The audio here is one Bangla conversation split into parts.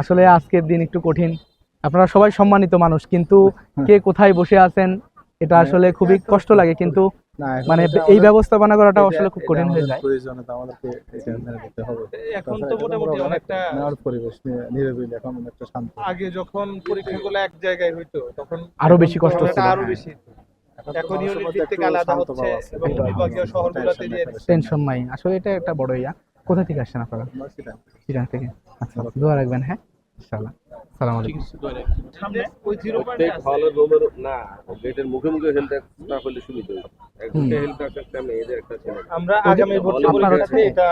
আসলে আজকের দিন একটু কঠিন। আপনারা সবাই সম্মানিত মানুষ কিন্তু কে কোথায় বসে আছেন এটা আসলে খুবই কষ্ট লাগে কিন্তু মানে এই ব্যবস্থাপনা করাটা আসলে খুব কঠিন হয়ে যায়। প্রয়োজনীয়তা আমাদেরকে এটা হবে। এখন তো মোটামুটি অনেকটা নেওয়ার পরিবেশ নিয়ে এখন একটা শান্ত। আগে যখন পরীক্ষাগুলো এক জায়গায় হইতো তখন আরও বেশি কষ্ট ছিল, আরও হ্যাঁ। বেশি এখন এখন ইউনিট ভিত্তিক আলাদা হচ্ছে এবং বিভাগীয় শহরগুলোতে যে টেনশন নাই। আসলে এটা একটা বড় ইয়া। কোথা থেকে আসছেন আপনারা? সেটা- থেকে। আচ্ছা দোয়া রাখবেন হ্যাঁ? ইনশাআল্লাহ। সালাম আলাইকুম। প্রত্যেক হলের রুমের না গেটের মুখে মুখে হেলথ না করলে সুবিধা হবে একজনকে একটা মেয়েদের একটা ছেলে। আমরা আগামী ভর্তি পরীক্ষাতে এটা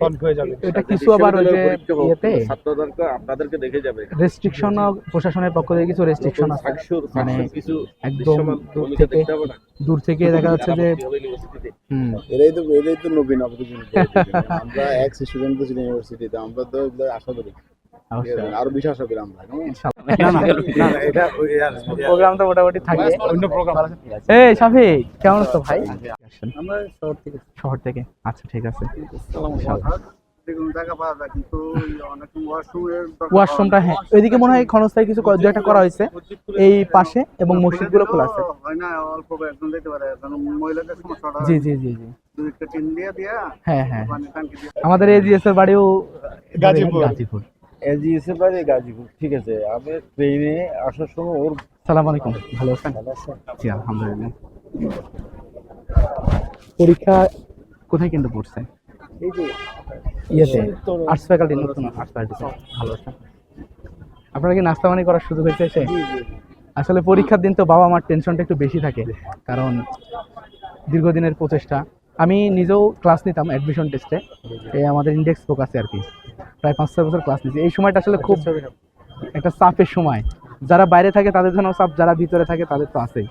সলভ হয়ে যাবে। এটা কিছু আবার ওই যে ইয়েতে ছাত্রদেরকে আপনাদেরকে দেখে যাবে। রেস্ট্রিকশন প্রশাসনের পক্ষ থেকে কিছু রেস্ট্রিকশন আছে। মানে কিছু একদম দূর থেকে দূর দেখা যাচ্ছে যে এরাই তো এরাই তো নবীন অপরচুনিটি আমরা এক্স স্টুডেন্ট তো ইউনিভার্সিটিতে আমরা তো আশা করি? আরও করি আমরা প্রোগ্রাম তো মোটামুটি থাকে। অন্য প্রোগ্রাম এই শাফিক কেমন আছো ভাই? আমরা শহর থেকে। শহর থেকে? আচ্ছা ঠিক আছে। দেখুন জায়গা পাওয়া যায় কিন্তু অনেক ওয়াশরুমের ওয়াশরুমটা হ্যাঁ। ওইদিকে মনে হয় ক্ষণস্থায়ী কিছু দু একটা করা হয়েছে। এই পাশে এবং মসজিদগুলো খোলা আছে। হয় না অল্প কয়েকজন যেতে পারে। কারণ মহিলাদের জি জি জি জি। দুই একটা টিন দিয়ে দিয়া হ্যাঁ হ্যাঁ। আমাদের এজিএস এর বাড়িও গাজীপুর। গাজীপুর। এজিএসের বাড়ি গাজীপুর। ঠিক আছে আমি ট্রেনে আসার সময় ওর সালাম আলাইকুম। ভালো আছেন? জি আলহামদুলিল্লাহ। পরীক্ষা কোথায় কিন্তু পড়ছে? এই যে ইয়েতে? আর্টস ফ্যাকাল্টি নতুন আর্টস ফ্যাকাল্টি ভালো আছেন? আপনারা কি নাস্তা পানি করার সুযোগ হয়েছে এসে? আসলে পরীক্ষার দিন তো বাবা মার টেনশনটা একটু বেশি থাকে কারণ দীর্ঘদিনের প্রচেষ্টা। আমি নিজেও ক্লাস নিতাম অ্যাডমিশন টেস্টে এই আমাদের ইন্ডেক্স ফোকাসে আর কি। প্রায় পাঁচ ছয় বছর ক্লাস নিয়েছি। এই সময়টা আসলে খুব একটা চাপের সময়। যারা বাইরে থাকে তাদের জন্য চাপ যারা ভিতরে থাকে তাদের তো আছেই।